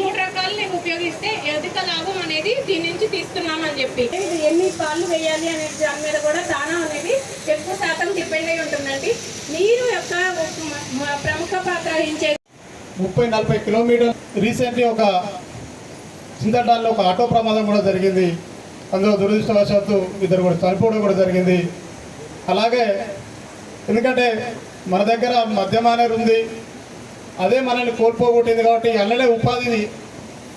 మూడు రకాలని ఉపయోగిస్తే అధిక లాభం అనేది దీని నుంచి తీస్తున్నామని చెప్పి. ఇది ఎన్ని పాలు వేయాలి అనే దాని మీద కూడా దానం అనేది ఎక్కువ శాతం డిపెండ్ అయి ఉంటుందండి. నీరు యొక్క ప్రముఖ పాత్ర వహించే ముప్పై నలభై కిలోమీటర్ రీసెంట్లీ ఒక చింతటాల్లో ఒక ఆటో ప్రమాదం కూడా జరిగింది. అందులో దురదృష్టవశాత్తు ఇద్దరు కూడా చనిపోవడం కూడా జరిగింది. అలాగే ఎందుకంటే మన దగ్గర మద్యమానేరు ఉంది. అదే మనల్ని కోల్పోగొట్టింది కాబట్టి అల్లడే ఉపాధిని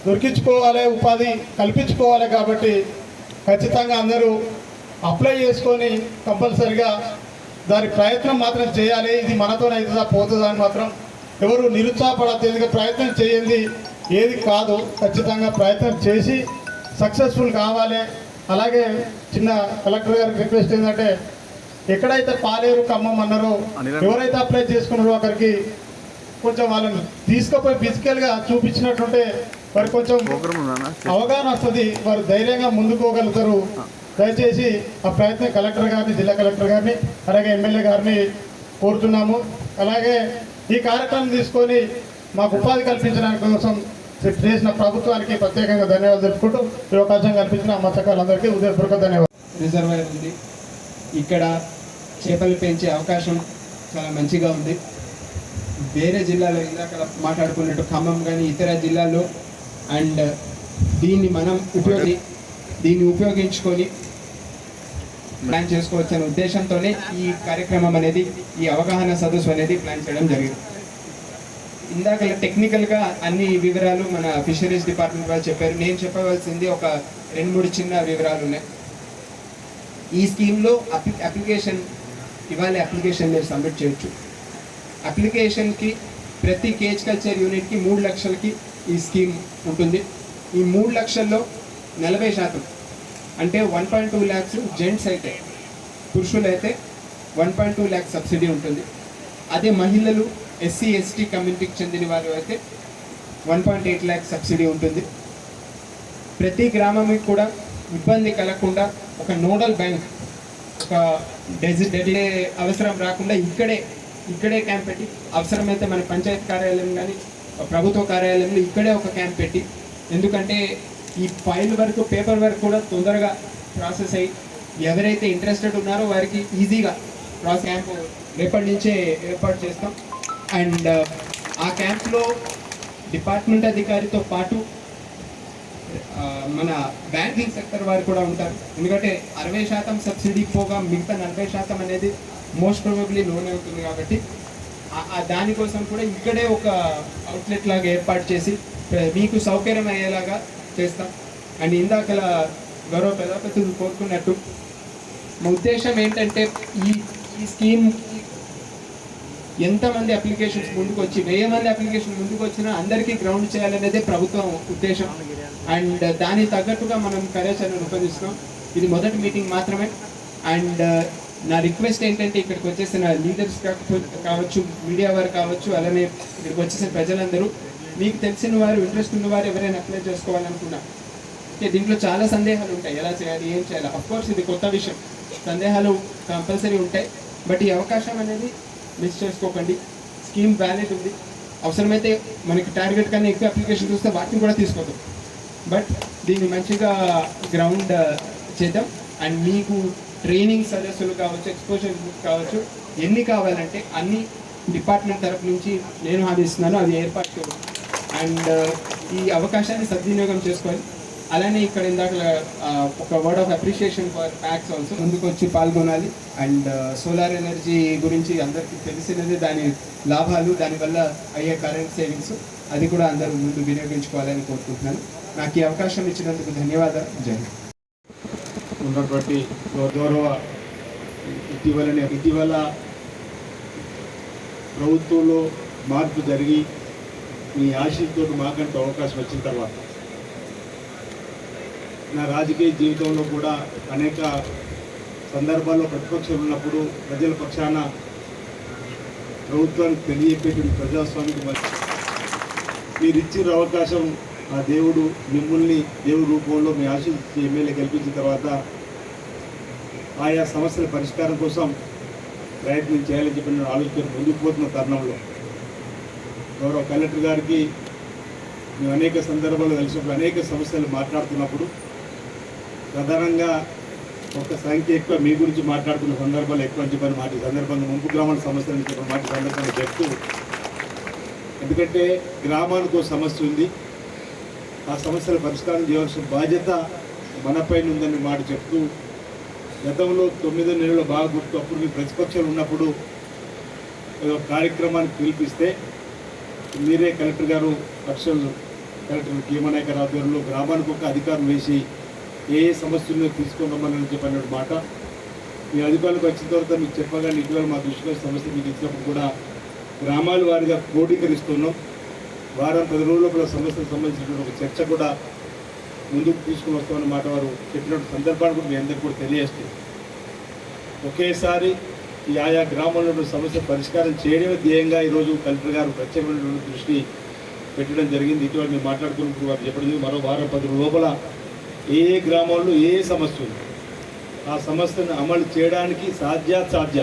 దొరికించుకోవాలి ఉపాధి కల్పించుకోవాలి కాబట్టి ఖచ్చితంగా అందరూ అప్లై చేసుకొని కంపల్సరిగా దాని ప్రయత్నం మాత్రం చేయాలి. ఇది మనతోనే అవుతుందా పోతుందా అని మాత్రం ఎవరు నిరుత్సాహపడద్దు ఎందుకంటే ప్రయత్నం చేయండి. ఏది కాదు ఖచ్చితంగా ప్రయత్నం చేసి సక్సెస్ఫుల్ కావాలి. అలాగే చిన్న కలెక్టర్ గారికి రిక్వెస్ట్ ఏంటంటే ఎక్కడైతే పాలేరు ఖమ్మం అన్నారో ఎవరైతే అప్లై చేసుకున్నారో అక్కడికి కొంచెం వాళ్ళని తీసుకుపోయి ఫిజికల్గా చూపించినట్టుంటే వారు కొంచెం అవగాహన వస్తుంది. వారు ధైర్యంగా ముందుకోగలుగుతారు. దయచేసి ఆ ప్రయత్నం కలెక్టర్ గారిని జిల్లా కలెక్టర్ గారిని అలాగే ఎమ్మెల్యే గారిని కోరుతున్నాము. అలాగే ఈ కార్యక్రమం తీసుకొని మాకు ఉపాధి కల్పించడానికి కోసం చేసిన ప్రభుత్వానికి ప్రత్యేకంగా ధన్యవాదాలు తెలుపుకుంటూ ఈ అవకాశం కల్పించిన మత్స్యకారులందరికీ ఉదయపూర్వక ధన్యవాదాలు. రిజర్వాయర్ ఉంది. ఇక్కడ చేపలు పెంచే అవకాశం చాలా మంచిగా ఉంది. వేరే జిల్లాలో ఇందాక మాట్లాడుకున్నట్టు ఖమ్మం కానీ ఇతర జిల్లాల్లో అండ్ దీన్ని మనం ఉపయోగి దీన్ని ఉపయోగించుకొని ప్లాన్ చేసుకోవచ్చు అనే ఉద్దేశంతోనే ఈ కార్యక్రమం అనేది ఈ అవగాహన సదస్సు అనేది ప్లాన్ చేయడం జరిగింది. ఇందాక టెక్నికల్గా అన్ని వివరాలు మన ఫిషరీస్ డిపార్ట్మెంట్ వాళ్ళు చెప్పారు. నేను చెప్పవలసింది ఒక రెండు మూడు చిన్న వివరాలు ఉన్నాయి. ఈ స్కీమ్లో అప్లి అప్లికేషన్ ఇవాళ అప్లికేషన్ మీరు సబ్మిట్ చేయొచ్చు. అప్లికేషన్కి ప్రతి కేజ్ కల్చర్ యూనిట్కి మూడు లక్షలకి ఈ స్కీమ్ ఉంటుంది. ఈ మూడు లక్షల్లో నలభై శాతం అంటే one point two lakhs gents అయితే పురుషులు అయితే one point two lakhs subsidy ఉంటుంది. అదే మహిళలు ఎస్సీ ఎస్టీ కమ్యూనిటీకి చెందిన వారు అయితే one point eight lakhs subsidy ఉంటుంది. ప్రతి గ్రామానికి కూడా ఇబ్బంది కలగకుండా ఒక నోడల్ బ్యాంక్ ఒక డెజి డెడిలే అవసరం రాకుండా ఇక్కడే ఇక్కడే క్యాంప్ పెట్టి అవసరమైతే మన పంచాయత్ కార్యాలయం కానీ ప్రభుత్వ కార్యాలయంలో ఇక్కడే ఒక క్యాంప్ పెట్టి ఎందుకంటే ఈ ఫైల్ వరకు పేపర్ వర్క్ కూడా తొందరగా ప్రాసెస్ అయ్యి ఎవరైతే ఇంట్రెస్టెడ్ ఉన్నారో వారికి ఈజీగా ప్రాసెస్ క్యాంప్ రేపటి నుంచే ఏర్పాటు చేస్తాం. అండ్ ఆ క్యాంప్లో డిపార్ట్మెంట్ అధికారితో పాటు మన బ్యాంకింగ్ సెక్టర్ వారు కూడా ఉంటారు. ఎందుకంటే అరవై శాతం సబ్సిడీ పోగా మిగతా నలభై శాతం అనేది మోస్ట్ ప్రాబబ్లీ లోన్ అవుతుంది కాబట్టి దానికోసం కూడా ఇక్కడే ఒక అవుట్లెట్ లాగా ఏర్పాటు చేసి మీకు సౌకర్యం అయ్యేలాగా చేస్తాం. అండ్ ఇందాక గౌరవ ప్రజాపతులు కోరుకున్నట్టు మా ఉద్దేశం ఏంటంటే ఈ ఈ స్కీమ్ ఎంతమంది అప్లికేషన్స్ ముందుకు వచ్చి వెయ్యి మంది అప్లికేషన్ ముందుకు వచ్చినా అందరికీ గ్రౌండ్ చేయాలనేదే ప్రభుత్వం ఉద్దేశం. అండ్ దానికి తగ్గట్టుగా మనం కార్యాచరణ రూపొందిస్తున్నాం. ఇది మొదటి మీటింగ్ మాత్రమే. అండ్ నా రిక్వెస్ట్ ఏంటంటే ఇక్కడికి వచ్చేసిన లీడర్స్ కావచ్చు మీడియా వారు కావచ్చు అలానే ఇక్కడికి వచ్చేసిన ప్రజలందరూ మీకు తెలిసిన వారు ఇంట్రెస్ట్ ఉన్న వారు ఎవరైనా అప్లై చేసుకోవాలనుకున్నా. ఓకే దీంట్లో చాలా సందేహాలు ఉంటాయి. ఎలా చేయాలి ఏం చేయాలి? అఫ్ కోర్స్ ఇది కొత్త విషయం. సందేహాలు కంపల్సరీ ఉంటాయి. బట్ ఈ అవకాశం అనేది మిస్ చేసుకోకండి. స్కీమ్ వ్యాలిడ్ ఉంది. అవసరమైతే మనకి టార్గెట్ కన్నా ఎక్కువ అప్లికేషన్ చూస్తే వాటిని కూడా తీసుకోవద్దు బట్ దీన్ని మంచిగా గ్రౌండ్ uh, చేద్దాం. అండ్ మీకు ట్రైనింగ్ సదస్సులు కావచ్చు ఎక్స్పోజర్ కావచ్చు ఎన్ని కావాలంటే అన్ని డిపార్ట్మెంట్ తరపు నుంచి నేను హామీస్తున్నాను అది ఏర్పాటు చేయాలి అండ్ ఈ అవకాశాన్ని సద్వినియోగం చేసుకోవాలి అలానే ఇక్కడ ఇందాక ఒక word of appreciation for PACS also ముందుకు వచ్చి పాల్గొనాలి. అండ్ సోలార్ ఎనర్జీ గురించి అందరికీ తెలిసినది దాని లాభాలు దానివల్ల అయ్యే కరెంట్ సేవింగ్స్ అది కూడా అందరూ ముందు వినియోగించుకోవాలని కోరుకుంటున్నాను. నాకు ఈ అవకాశం ఇచ్చినందుకు ధన్యవాదాలు. జై ఉన్నటువంటి గౌరవ ఇటీవలనే ఇటీవల ప్రభుత్వంలో మార్పు జరిగి మీ ఆశీస్సుతో మాకంటూ అవకాశం వచ్చిన తర్వాత నా రాజకీయ జీవితంలో కూడా అనేక సందర్భాల్లో ప్రతిపక్షం ఉన్నప్పుడు ప్రజల పక్షాన ప్రభుత్వానికి తెలియజెప్పేటువంటి ప్రజాస్వామికి మీరు ఇచ్చిన అవకాశం ఆ దేవుడు మిమ్మల్ని దేవుడి రూపంలో మీ ఆశీస్సు ఎమ్మెల్యే కల్పించిన తర్వాత ఆయా సమస్యల పరిష్కారం కోసం ప్రయత్నం చేయాలని చెప్పి నేను ఆలోచన ముందుకు పోతున్న తరుణంలో. గౌరవ కలెక్టర్ గారికి మేము అనేక సందర్భాల్లో కలిసినప్పుడు అనేక సమస్యలు మాట్లాడుతున్నప్పుడు ప్రధానంగా ఒక సంఖ్య ఎక్కువ మీ గురించి మాట్లాడుతున్న సందర్భాలు ఎక్కువ అని చెప్పిన మాట సందర్భంగా ముంపు గ్రామాల సమస్యలు చెప్పిన మాట సందర్భంగా చెప్తూ ఎందుకంటే గ్రామానికి ఒక సమస్య ఉంది. ఆ సమస్యల పరిష్కారం చేయవలసిన బాధ్యత మనపైన ఉందని మాట చెప్తూ గతంలో తొమ్మిదో నెలలు బాగా గుర్తు అప్పుడు మీ ప్రతిపక్షాలు ఉన్నప్పుడు ఏదో పిలిపిస్తే మీరే కలెక్టర్ గారు పక్షులు కలెక్టర్ భీమనాయకర్ ఆధ్వర్యంలో గ్రామానికి ఒక అధికారం వేసి ఏ ఏ సమస్యలను తీసుకున్నామని చెప్పిన మాట. మీ అధికారులకు వచ్చిన తర్వాత మీకు చెప్పగానే ఇటీవల మా దృష్టిలో సమస్య మీకు ఇచ్చినప్పుడు కూడా గ్రామాల వారిగా క్రోడీకరిస్తున్నాం. వారం పది రోజుల్లో కూడా సమస్యలకు సంబంధించినటువంటి ఒక చర్చ కూడా ముందుకు తీసుకుని వస్తామన్న మాట వారు చెప్పినటువంటి సందర్భాన్ని కూడా మీ అందరికీ కూడా తెలియజేస్తుంది ఒకేసారి ఈ ఆయా గ్రామంలో సమస్య పరిష్కారం చేయడమే ధ్యేయంగా ఈరోజు కలెక్టర్ గారు ప్రత్యేకమైనటువంటి దృష్టి పెట్టడం జరిగింది. ఇటీవల మేము మాట్లాడుకున్నప్పుడు వారు చెప్పడం మరో వారం పది లోపల ఏ ఏ గ్రామాల్లో ఏ సమస్య ఉంది? ఆ సమస్యను అమలు చేయడానికి సాధ్యాసాధ్య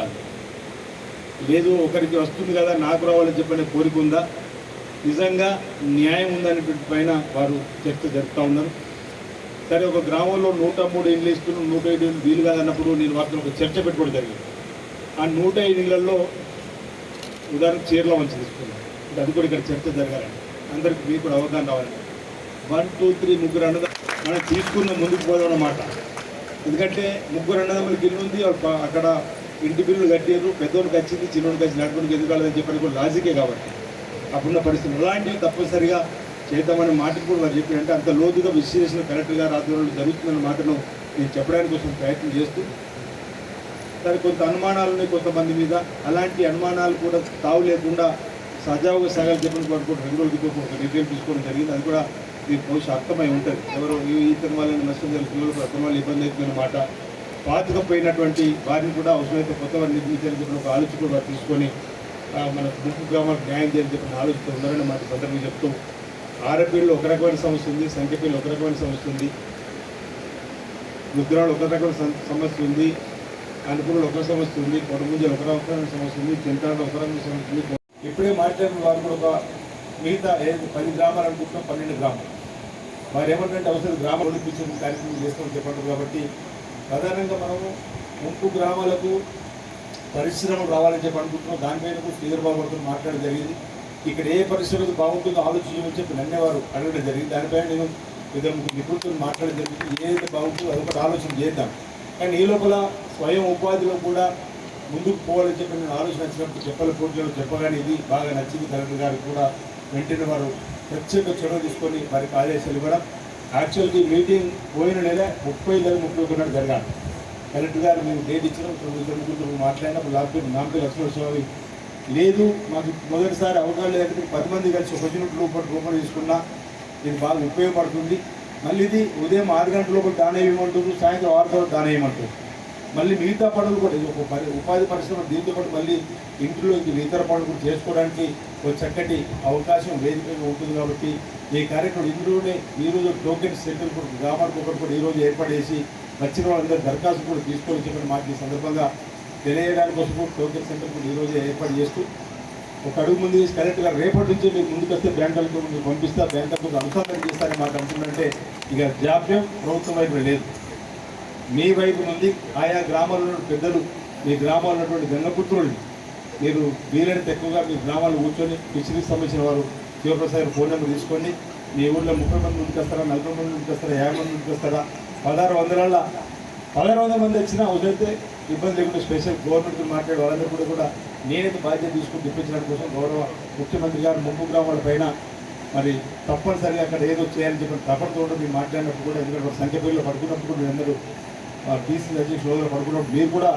లేదు ఒకరికి వస్తుంది కదా నాకు రావాలని చెప్పనే కోరిక ఉందా? నిజంగా న్యాయం ఉందనేటువంటి పైన వారు చర్చ జరుపుతూ ఉన్నారు. సరే ఒక గ్రామంలో నూట మూడు ఇండ్లు ఇస్తున్నాం నూట ఐదు ఇండ్లు వీలు కాదన్నప్పుడు నేను వాటిని ఒక చర్చ పెట్టుకోవడం జరిగింది. ఆ నూట ఐదు ఇళ్ళలో ఉదాహరణకు చీరలో మంచి తీసుకున్నాను అది కూడా ఇక్కడ చర్చ జరగాలని అందరికి మీకు కూడా అవగాహన రావాలని వన్ టూ త్రీ ముగ్గురు అన్నద మనం తీసుకున్న ముందుకు పోదాం అన్నమాట ఎందుకంటే ముగ్గురు అన్నదమ్ములకి ఇల్లు ఉంది ఒక- అక్కడ ఇంటి బిల్లులు కట్టారు పెద్దోడికి వచ్చింది చిన్నోడికి వచ్చి నడుపుడికి ఎదుగాలని చెప్పని కూడా లాజికే కాబట్టి. అప్పుడున్న పరిస్థితులు అలాంటివి తప్పనిసరిగా చేద్దామనే మాటకు కూడా వారు అంటే అంత లోతుగా విశ్లేషణ కలెక్టర్ గారు ఆధ్వర్యంలో జరుగుతుందన్న మాటను నేను చెప్పడానికి కోసం ప్రయత్నం చేస్తూ సరే కొంత అనుమానాలు ఉన్నాయి కొంతమంది మీద. అలాంటి అనుమానాలు కూడా తావు లేకుండా సజావుగా సగాలు చెప్పిన వారు రెండు రోజుల ఒక నిర్ణయం తీసుకోవడం జరిగింది. అది కూడా మీకు బహుశా అర్థమై ఉంటుంది. ఎవరు ఈ ఇతని వాళ్ళని నష్టం జరిగిన పిల్లలకు అతని వాళ్ళు ఇబ్బంది అవుతుందన్న మాట పాతకపోయినటువంటి వారిని కూడా అవసరమైతే కొత్త వారిని నిర్మించాలని చెప్పిన ఒక ఆలోచన కూడా తీసుకొని మన ముప్పు గ్రామాలకు న్యాయం చేయాలని చెప్పిన ఆలోచన ఉన్నారని మాట సందర్భంగా చెప్తూ ఆరపీళ్ళు ఒక రకమైన సమస్య ఉంది సంఖ్యపీళ్ళు ఒక రకమైన సమస్య ఉంది ముద్రాలు ఒక రకమైన సమస్య ఉంది అనుకూలంలో ఒక సమస్య ఉంది కొడముంజలు ఒక రకమైన సమస్య ఉంది చింతాడు ఒక రకమైన సమస్య ఉంది. ఇప్పుడే మాట్లాడిన వారు కూడా ఒక మిగతా ఏది పది గ్రామాలు అనుకుంటున్నాం పన్నెండు గ్రామాలు. వారు ఏమంటే అవసరం గ్రామాలు ఒడిపించే కార్యక్రమం చేస్తామని చెప్పండి కాబట్టి ప్రధానంగా మనము ముంపు గ్రామాలకు పరిశ్రమలు రావాలని చెప్పి అనుకుంటున్నాం. దానిపైన కూడా శ్రీధర్ బాబు గారితో మాట్లాడడం జరిగింది. ఇక్కడ ఏ పరిశ్రమకు బాగుంటుందో ఆలోచించమని చెప్పి నన్నే వారు అడగడం జరిగింది. దానిపైన నేను ఇద్దరు ముగ్గురు నిపుణులతో మాట్లాడడం జరిగింది. ఏదైతే బాగుంటుందో అది కూడా ఆలోచన చేద్దాం. కానీ ఈ లోపల స్వయం ఉపాధిలో కూడా ముందుకు పోవాలని చెప్పి నేను ఆలోచన వచ్చినప్పుడు చెప్పల పోటీలో చెప్పగానే ఇది బాగా నచ్చింది. కలెక్టర్ గారికి కూడా వెంటనే వారు ప్రత్యేక చొరవ తీసుకొని వారికి ఆదేశాలు ఇవ్వడం. యాక్చువల్గా మీటింగ్ పోయిన నెల ముప్పై నెల ముప్పై ఒకటి జరగాలి. కలెక్టర్ గారు మేము డేట్ ఇచ్చినాం. ఇప్పుడు ఇద్దరు ముగ్గురు మాట్లాడినప్పుడు లాక్డౌన్ నామపల్లి లక్ష్మణస్వామి లేదు మాకు మొదటిసారి అవగాహన లేకపోతే పది మంది కలిసి ఒక యూనిట్ రూపాయలు రూపాయలు తీసుకున్నా ఇది బాగా ఉపయోగపడుతుంది. మళ్ళీ ఇది ఉదయం ఆరు గంటల లోపల దాన వేయమంటారు సాయంత్రం ఆరు గంటలకు దాన వేయమంటారు మళ్ళీ మిగతా పనులు కూడా ఇది ఒక ఉపాధి పరిశ్రమ దీంతో పాటు మళ్ళీ ఇంట్లో ఇంక ఇతర పనులు కూడా చేసుకోవడానికి ఒక చక్కటి అవకాశం వేదికగా ఉంటుంది కాబట్టి ఈ కార్యక్రమం ఇందులోనే ఈరోజు టోకెన్ సెంటర్ కూడా గ్రామానికి ఒకటి కూడా ఈరోజు ఏర్పాటు చేసి వచ్చిన వాళ్ళందరూ దరఖాస్తు కూడా తీసుకొని చెప్పిన మాకు ఈ సందర్భంగా తెలియడానికి కోసం కూడా టోకెన్ సెంటర్ కూడా ఈరోజు ఏర్పాటు చేస్తూ ఒక అడుగు ముందు చేసి కరెక్ట్గా రేపటి నుంచి మీరు ముందుకు వస్తే బ్యాంకులకు మీకు పంపిస్తా బ్యాంకులకు అనుసంధానం చేస్తారని మాకు అంటుందంటే ఇక జాప్యం ప్రభుత్వం వైపు లేదు. మీ వైపు నుండి ఆయా గ్రామాల్లో పెద్దలు మీ గ్రామాల్లో ఉన్నటువంటి గంగపుత్రుల్ని మీరు వీలైనంత ఎక్కువగా మీ గ్రామాల్లో కూర్చొని ఫిషరీస్ సంబంధించిన వారు శివప్రసాద్ ఫోన్ నెంబర్ తీసుకొని మీ ఊళ్ళో ముప్పై మంది ముందుకు వస్తారా నలభై మంది ముందుకు వస్తారా యాభై మంది ముందుకు వస్తారా పదహారు వందల పదహారు వందల మంది వచ్చినా ఉదైతే ఇబ్బంది లేకుండా స్పెషల్ గవర్నమెంట్ మాట్లాడే వాళ్ళందరూ కూడా నేనైతే బాధ్యత తీసుకుని తెప్పించడం కోసం గౌరవ ముఖ్యమంత్రి గారు ముంపు గ్రామాల పైన మరి తప్పనిసరిగా అక్కడ ఏదో చేయాలని చెప్పి తప్పనితో మీరు మాట్లాడినప్పుడు కూడా ఎందుకంటే సంఖ్య పేర్లో పడుకున్నప్పుడు కూడా అందరూ బీసీ అధ్యక్షులు హోదాలో పడుకున్నప్పుడు మీరు కూడా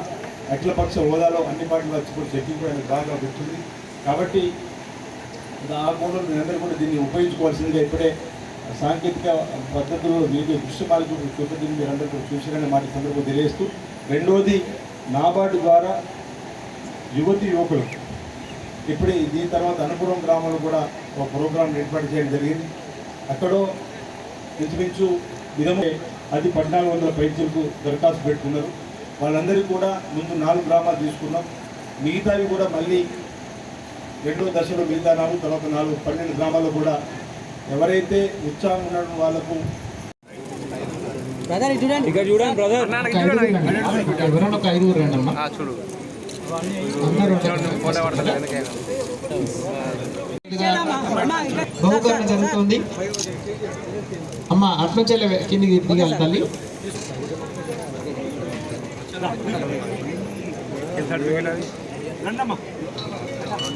అఖిలపక్ష హోదాలో అన్ని పార్టీలు వచ్చి కూడా చెక్కింగ్ కూడా బాగా గుర్తుంది. కాబట్టి ఆ కోణంలో మీరందరూ కూడా దీన్ని ఉపయోగించుకోవాల్సిందిగా ఇప్పుడే సాంకేతిక పద్ధతుల్లో మీకు దృష్టి మార్గం చూపదిని మీరందరూ కూడా చూసారని మాట సందర్భం తెలియజేస్తూ రెండోది నాబార్డు ద్వారా యువతి యువకులు. ఇప్పుడే దీని తర్వాత అనుపురం గ్రామంలో కూడా ఒక ప్రోగ్రాం ఏర్పాటు చేయడం జరిగింది. అక్కడో ఇంచుమించు విధమే అది పద్నాలుగు వందల పైచలకు దరఖాస్తు పెట్టుకున్నారు. వాళ్ళందరికీ కూడా ముందు నాలుగు గ్రామాలు తీసుకున్నాం. మిగతావి కూడా మళ్ళీ రెండో దశలో మిగతా నాలుగు తర్వాత నాలుగు పన్నెండు గ్రామాల్లో కూడా ఎవరైతే ఉత్సాహం ఉన్న వాళ్ళకు ఎవరైనా ఒక ఐదుగురు రండి అమ్మా బహుకరణ జరుగుతుంది. అమ్మ కిందికి దిగాలి తల్లి.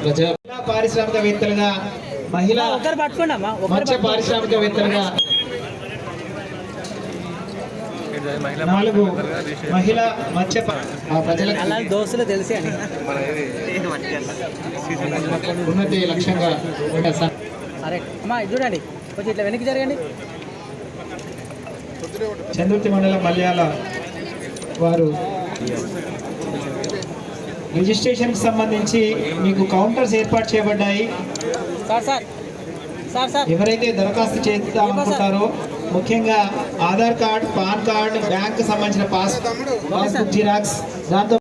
ప్రజా పారిశ్రామికవేత్తలుగా మహిళా మత్స్య పారిశ్రామికవేత్తలుగా నాలుగు మహిళా మత్స్య ప్రజలకు దోస్తులు తెలిసి అని ఉన్నతి లక్ష్యంగా సరే. అమ్మా ఇది చూడండి. కొంచెం ఇట్లా వెనక్కి జరగండి. చందుర్తి మండలం మల్యాల వారు రిజిస్ట్రేషన్కి సంబంధించి మీకు కౌంటర్స్ ఏర్పాటు చేయబడ్డాయి. ఎవరైతే దరఖాస్తు చేద్దామనుకుంటారో ముఖ్యంగా Aadhaar card pan card bank సంబంధించిన పాస్ జిరాక్స్ దాంతో